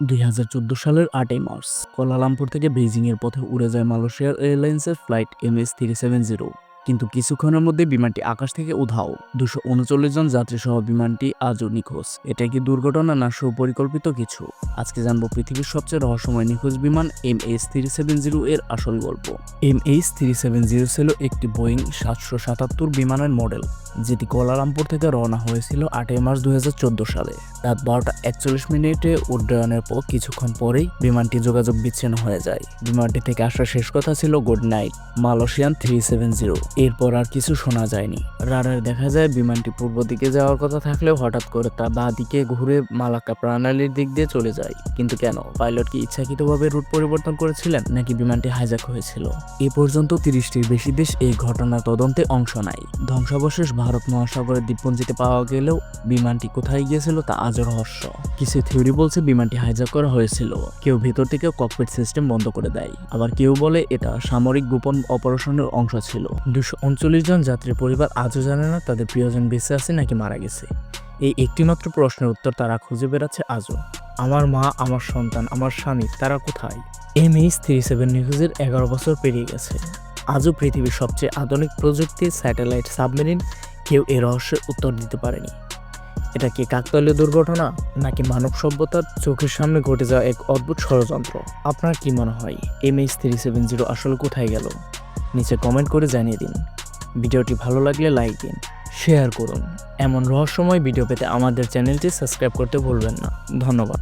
দুই হাজার চোদ্দ সালের আটই মার্চ। কোলালামপুর থেকে বেইজিং এর পথে উড়ে যায় মালয়েশিয়ার এয়ারলাইন্সের flight M S three seven zero. কিন্তু কিছুক্ষণের মধ্যে বিমানটি আকাশ থেকে উধাও। দুশো উনচল্লিশ জন যাত্রী সহ বিমানটি আজও নিখোঁজ। এটা কি দুর্ঘটনা না সুপরিকল্পিত কিছু? আজকে জানব পৃথিবীর সবচেয়ে রহস্যময় নিখোঁজ বিমান M H three seven zero এর আসল গল্প। M H three seven zero ছিল একটি বোয়িং সাতশো সাতাত্তর বিমানের মডেল, যেটি কোলালামপুর থেকে রওনা হয়েছিল আটই মার্চ দুই হাজার চোদ্দ সালে। রাত বারোটা একচল্লিশ মিনিটে উড্ডয়নের পর কিছুক্ষণ পরেই বিমানটি যোগাযোগ বিচ্ছিন্ন হয়ে যায়। বিমানটি থেকে আসার শেষ কথা ছিল good night, Malaysian three seven zero. এরপর আর কিছু শোনা যায়নি। রাডারে দেখা যায় বিমানটি পূর্ব দিকে যাওয়ার কথা থাকলেও হঠাৎ করে তা বাঁ দিকে ঘুরে মালাক্কা প্রণালীর দিক দিয়ে চলে যায়। কিন্তু কেন? পাইলট কি ইচ্ছাকৃতভাবে রুট পরিবর্তন করেছিলেন, নাকি বিমানটি হাইজ্যাক হয়েছিল? এ পর্যন্ত তিরিশটির বেশি দেশ এই ঘটনার তদন্তে অংশ নেয়। ধ্বংসাবশেষ ভারত মহাসাগরের দ্বীপপুঞ্জিতে পাওয়া গেলেও বিমানটি কোথায় গিয়েছিল তা আজও রহস্য। কিছু থিওরি বলছে বিমানটি হাইজ্যাক করা হয়েছিল। কেউ ভেতর থেকে ককপিট সিস্টেম বন্ধ করে দেয়। আবার কেউ বলে এটা সামরিক গোপন অপারেশনের অংশ ছিল। দুশো উনচল্লিশ জন যাত্রীর পরিবার আজও জানে না তাদের প্রিয়জন বেঁচে আছে নাকি মারা গেছে। এই একটিমাত্র প্রশ্নের উত্তর তারা খুঁজে বেড়াচ্ছে আজও। আমার মা, আমার সন্তান, আমার স্বামী, তারা কোথায়? এম এইচ থ্রি সেভেন নিউজের এগারো বছর পেরিয়ে গেছে। আজও পৃথিবীর সবচেয়ে আধুনিক প্রযুক্তির স্যাটেলাইট সাবমেরিন কেউ এ রহস্যের উত্তর দিতে পারেনি। এটা কি কাকতালীয় দুর্ঘটনা নাকি মানব সভ্যতার চোখের সামনে ঘটে যাওয়া এক অদ্ভুত ষড়যন্ত্র? আপনার কি মনে হয় M H three seven zero আসলে কোথায় গেল? নিচে কমেন্ট করে জানিয়ে দিন। ভিডিওটি ভালো লাগলে লাইক দিন শেয়ার করুন। এমন রহস্যময় ভিডিও পেতে আমাদের চ্যানেলটি সাবস্ক্রাইব করতে ভুলবেন না। ধন্যবাদ।